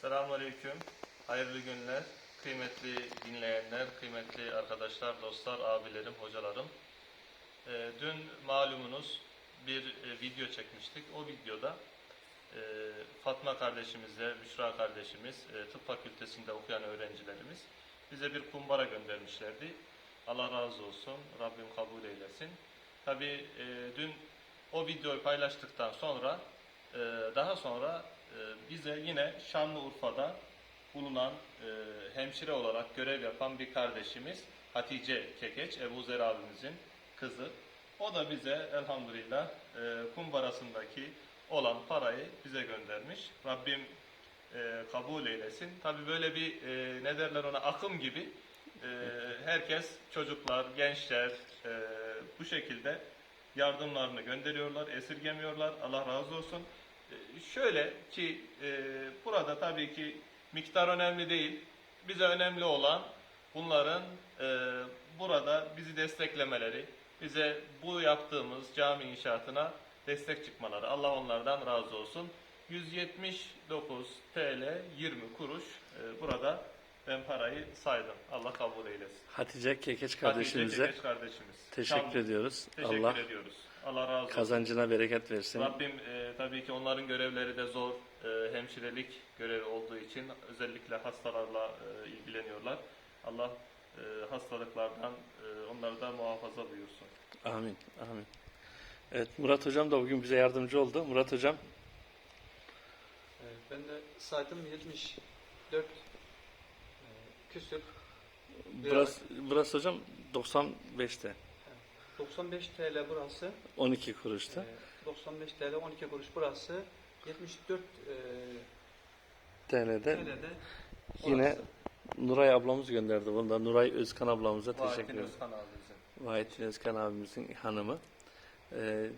Selamünaleyküm. Hayırlı günler. Kıymetli dinleyenler, kıymetli arkadaşlar, dostlar, abilerim, hocalarım. Ee, dün malumunuz bir e, video çekmiştik. O videoda e, Fatma kardeşimizle Büşra kardeşimiz, e, tıp fakültesinde okuyan öğrencilerimiz bize bir kumbara göndermişlerdi. Allah razı olsun, Rabbim kabul eylesin. Tabii e, dün o videoyu paylaştıktan sonra daha sonra bize yine Şanlıurfa'da bulunan e, hemşire olarak görev yapan bir kardeşimiz Hatice Kekeç, Ebu Zer abimizin kızı. O da bize elhamdülillah e, kumbarasındaki olan parayı bize göndermiş. Rabbim e, kabul eylesin. Tabi böyle bir ne derler ona akım gibi herkes çocuklar, gençler bu şekilde yardımlarını gönderiyorlar, esirgemiyorlar. Allah razı olsun. E, şöyle ki e, burada tabii ki miktar önemli değil. Bize önemli olan bunların e, burada bizi desteklemeleri, bize bu yaptığımız cami inşaatına destek çıkmaları. Allah onlardan razı olsun. 179 TL 20 kuruş e, burada ben parayı saydım. Allah kabul eylesin. Hatice Kekeç Hatice kardeşimize Kekeç kardeşimiz. teşekkür Şamlı. ediyoruz. Teşekkür Allah ediyoruz. Allah razı olsun. kazancına bereket versin. Rabbim e, tabii ki onların görevleri de zor. E, hemşirelik görevi olduğu için özellikle hastalarla e, ilgileniyorlar. Allah e, hastalıklardan e, onları da muhafaza buyursun. Amin. Amin. Evet Murat hocam da bugün bize yardımcı oldu. Murat hocam Evet, ben de saydım 74 e, küsür. burası, burası hocam 95'te. 95 TL burası. 12 kuruşta. e, 95 TL 12 kuruş burası. 74 e, TL'de TL'de yine orası. Nuray ablamız gönderdi. Bunu da Nuray Özkan ablamıza teşekkür Vahettin ederim. Özkan abimizin. Vahettin Özkan abimizin hanımı. Ee,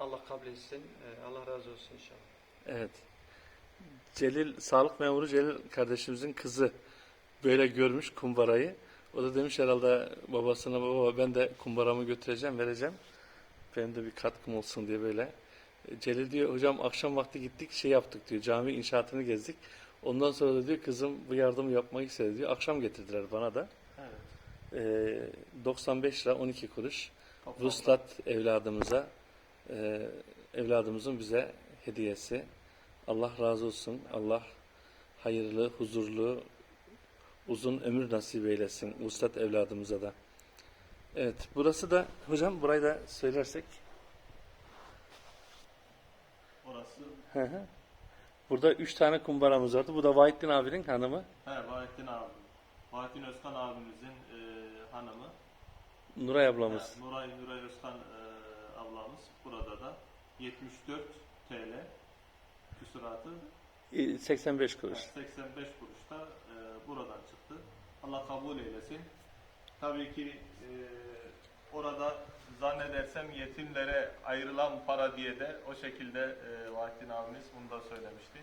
Allah kabul etsin. E, Allah razı olsun inşallah. Evet. Celil, sağlık memuru Celil kardeşimizin kızı böyle görmüş kumbarayı. O da demiş herhalde babasına baba ben de kumbaramı götüreceğim, vereceğim. Benim de bir katkım olsun diye böyle. E, Celil diyor hocam akşam vakti gittik şey yaptık diyor cami inşaatını gezdik. Ondan sonra da diyor kızım bu yardımı yapmak istedi diyor. Akşam getirdiler bana da. Evet. E, 95 lira 12 kuruş. Vuslat evladımıza, e, evladımızın bize hediyesi. Allah razı olsun. Allah hayırlı, huzurlu, uzun ömür nasip eylesin Vuslat evladımıza da. Evet, burası da hocam burayı da söylersek. Orası Hı hı. Burada üç tane kumbaramız vardı. Bu da Vahittin abinin hanımı. he, Vahettin abi. Vahettin Özkan abimizin e, hanımı. Nuray ablamız. Ha, Nuray Nuray Özkan e, ablamız burada da 74 TL küsuratı 85 kuruş. 85 kuruşta e, buradan çıktı. Allah kabul eylesin. Tabii ki e, orada zannedersem yetimlere ayrılan para diye de o şekilde e, Vahdin abimiz bunu da söylemişti.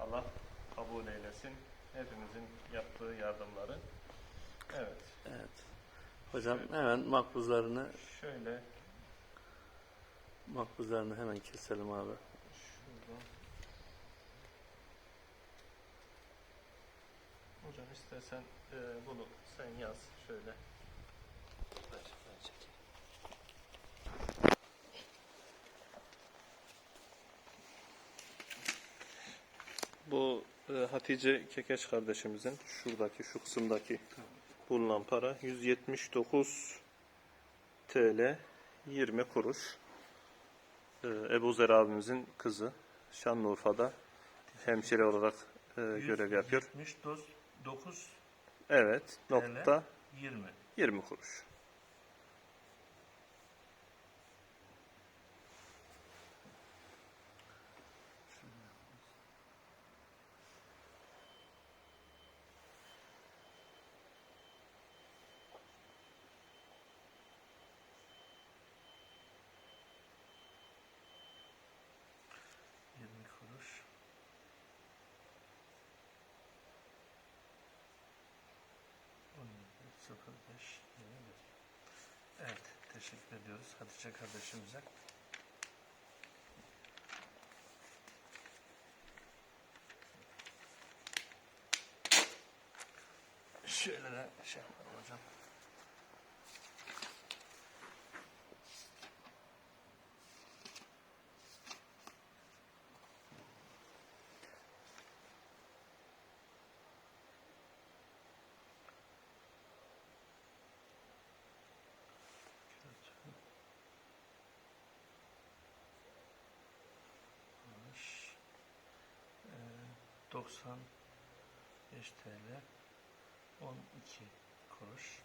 Allah kabul eylesin. Hepimizin yaptığı yardımları. Evet. Evet. Hocam hemen makbuzlarını Şöyle makbuzlarını hemen keselim abi. Hocam istersen e, bunu sen yaz şöyle. Bu e, Hatice Kekeç kardeşimizin şuradaki şu kısımdaki bulunan para 179 TL 20 kuruş. Ee, Ebu Zer abimizin kızı Şanlıurfa'da hemşire olarak e, görev yapıyor. 79 Evet, nokta 20. 20 kuruş. ediyoruz Hatice kardeşimize. Şöyle de şey yapalım hocam. 95 TL 12 kuruş.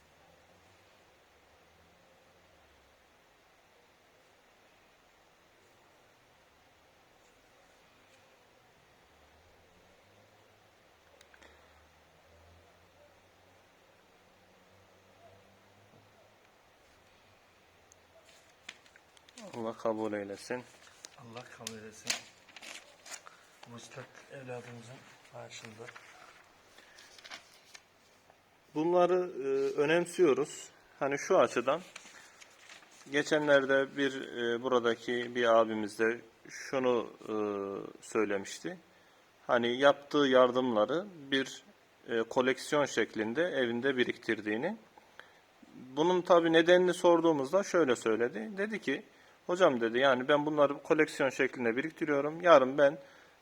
Allah kabul eylesin. Allah kabul etsin. Müstak evladımızın bağışında. Bunları e, önemsiyoruz. Hani şu açıdan geçenlerde bir e, buradaki bir abimiz de şunu e, söylemişti. Hani yaptığı yardımları bir e, koleksiyon şeklinde evinde biriktirdiğini. Bunun tabi nedenini sorduğumuzda şöyle söyledi. Dedi ki hocam dedi yani ben bunları koleksiyon şeklinde biriktiriyorum. Yarın ben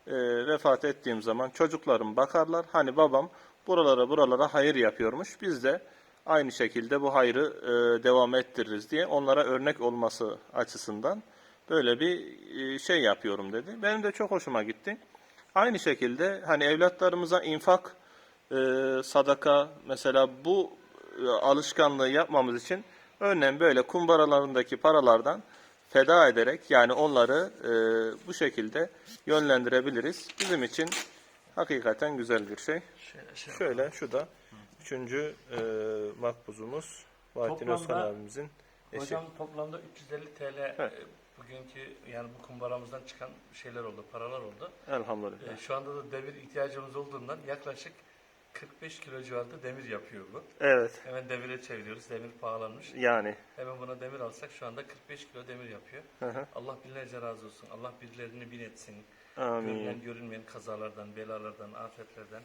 e, vefat ettiğim zaman çocuklarım bakarlar. Hani babam buralara buralara hayır yapıyormuş. Biz de aynı şekilde bu hayrı e, devam ettiririz diye onlara örnek olması açısından böyle bir e, şey yapıyorum dedi. Benim de çok hoşuma gitti. Aynı şekilde hani evlatlarımıza infak, e, sadaka mesela bu e, alışkanlığı yapmamız için örneğin böyle kumbaralarındaki paralardan feda ederek yani onları e, bu şekilde yönlendirebiliriz. Bizim için hakikaten güzel bir şey. Şöyle şey Şöyle şu da üçüncü e, makbuzumuz Bahattin Özkan abimizin eşi. Hocam toplamda 350 TL Evet. e, bugünkü yani bu kumbaramızdan çıkan şeyler oldu, paralar oldu. Elhamdülillah. E, şu anda da demir ihtiyacımız olduğundan yaklaşık 45 kilo civarında demir yapıyor bu. Evet Hemen demire çeviriyoruz. Demir pahalanmış. yani. Hemen buna demir alsak şu anda 45 kilo demir yapıyor. Hı hı. Allah binlerce razı olsun. Allah birilerini bin etsin. Amin. Görünen görünmeyen kazalardan, belalardan, afetlerden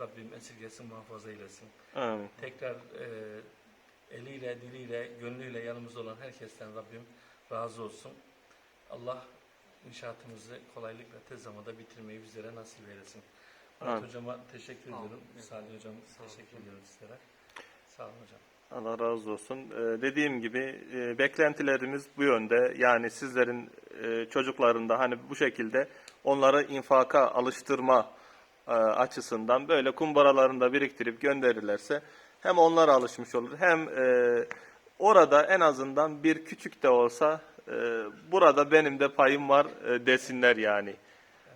Rabbim esirgesin, muhafaza eylesin. Amin. Tekrar e, eliyle, diliyle, gönlüyle yanımızda olan herkesten Rabbim razı olsun. Allah inşaatımızı kolaylıkla tez zamanda bitirmeyi bizlere nasip eylesin. Murat Amin. Hocama teşekkür ediyorum. Salih Hocam teşekkür ediyorum sizlere. Sağ olun hocam. Allah razı olsun. Ee, dediğim gibi e, beklentilerimiz bu yönde. Yani sizlerin e, çocuklarında hani bu şekilde onları infaka alıştırma e, açısından böyle kumbaralarında biriktirip gönderirlerse hem onlar alışmış olur hem e, orada en azından bir küçük de olsa e, burada benim de payım var e, desinler yani.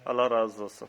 Allah razı olsun.